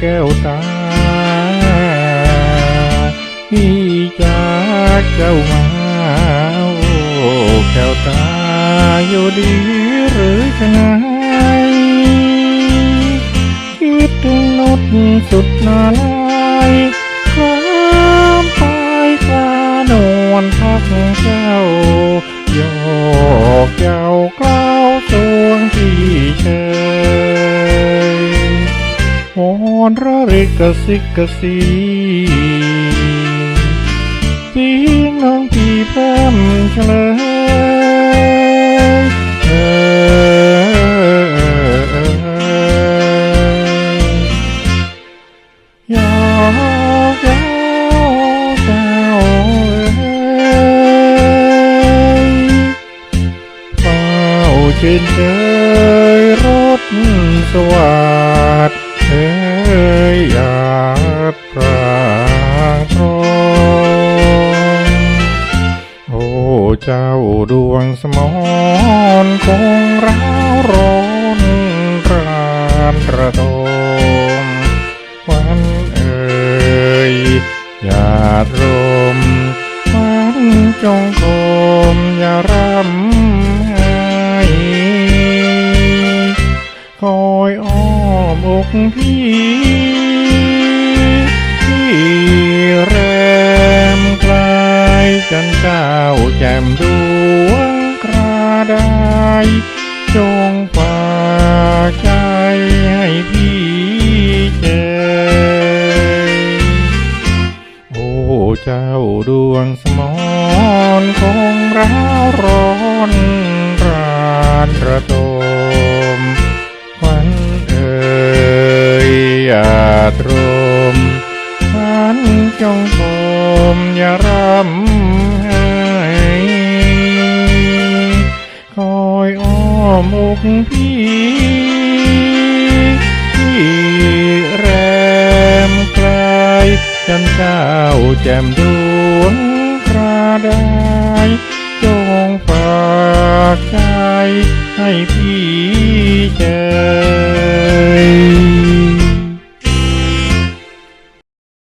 แก้วตาพี่จากเจ้ามาโอ้แก้วตาอยู่ดีหรือชะไงคิดถึงนดสุดนาลายความไปกลานวลพักเจ้าโยกเจ้ากล้า อนระริกสิกสีเสียงน้องพี่แพร่มเฉลยเออยอกเจ้าเจ้าเอ้ยเฝ้าชื่นเชย เจ้าดวงสมรคงร้าวร้อนรานระทมวันเอ่ยหยาดรมมันจงคมอย่ารำให้คอยอ้อมอกพี่ที่แรมไกลจันเจ้า มดวงกระไดจงฝากใจให้พี่เจอโอ้เจ้าดวงสมรคงร้าวร้อนรานระทมควันเอ่ยอย่าตรมควันจงคมอย่ารำ กพี่ที่แรมไกลจันเจ้าแจ่มดวงกระไดจงฝากใจให้พี่เจอ